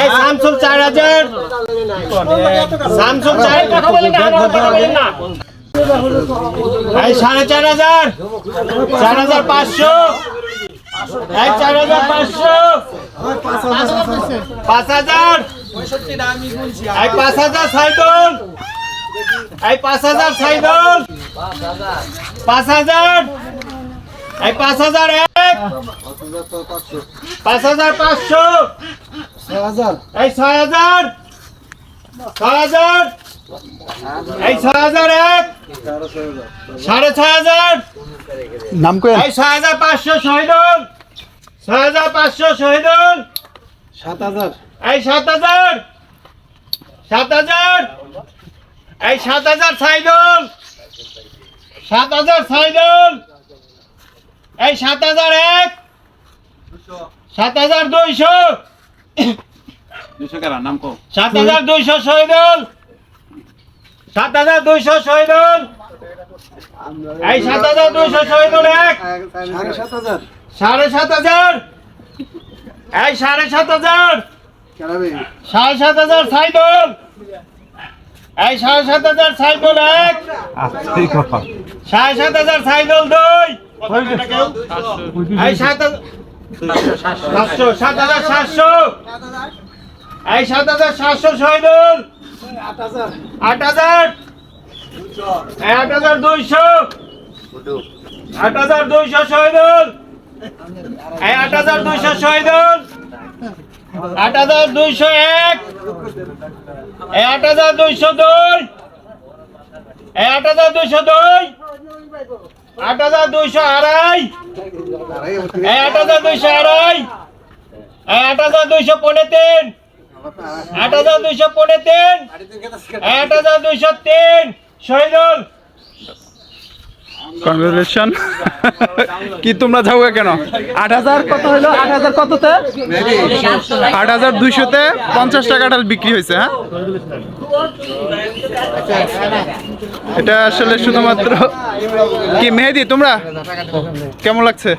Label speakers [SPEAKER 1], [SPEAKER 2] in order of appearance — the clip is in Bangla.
[SPEAKER 1] এই শামসুল চার হাজার। শামসুল চার কথা বলেন না এই সাড়ে চার হাজার। চার হাজার পাঁচশো। এই চার হাজার পাঁচশো। পাঁচ হাজার। এই পাঁচ হাজার সাইদুল এই পাঁচ হাজার সাইদুল পাঁচ হাজার। এই পাঁচ হাজার এক। পাঁচ হাজার পাঁচশো। এই ছয় হাজার। ছয় হাজার। এই ছয় হাজার এক। সাড়ে ছয় হাজার।
[SPEAKER 2] নাম কই?
[SPEAKER 1] এই ছয় হাজার পাঁচশো শহীদুল। ছয় হাজার পাঁচশো শহীদুল।
[SPEAKER 2] সাত হাজার।
[SPEAKER 1] এই সাত হাজার। সাত হাজার। এই সাত হাজার সাইদুল সাত হাজার সাইদুল এই সাত হাজার এক। সাত হাজার দুইশো।
[SPEAKER 2] দুশো কারা নাম কো
[SPEAKER 1] সাত হাজার দুইশো শহীদুল সাত হাজার দুইশো শহীদুল এই সাত হাজার দুইশো শহীদুল এক।
[SPEAKER 2] সাড়ে সাত হাজার।
[SPEAKER 1] এই সাড়ে সাত হাজার। সাড়ে সাত হাজার সাইদুল। এই সাড়ে সাত হাজার সাইদুল এক। সাড়ে সাত হাজার সাইদুল দুই। এই সাত সাতশো সাত হাজার সাতশো। এই সাত হাজার সাতশো শহীদুল।
[SPEAKER 2] আট হাজার।
[SPEAKER 1] আট হাজার। এই আট হাজার দুইশো। আট হাজার দুইশো শহীদুল। এই আট হাজার দুইশো শহীদুল। আট হাজার দুইশো এক। এই আট হাজার দুইশো দুই। এই আট হাজার দুইশো দুই। আট হাজার দুইশো আড়াই। এই আট হাজার দুইশো আড়াই। আট হাজার দুইশো পনেরো তিন। আট হাজার দুইশো পনেরো তিন আট হাজার দুইশো তিন। শহীদুল।
[SPEAKER 3] কংগ্রেচুলেশন কি তোমরা যাও কেন? আট হাজার কত হলো? আট হাজার কততে? আট হাজার দুইশোতে পঞ্চাশ টাকা ডাল বিক্রি হয়েছে হ্যাঁ? এটা আসলে শুধুমাত্র কি মেহেদি তোমরা? কেমন লাগছে?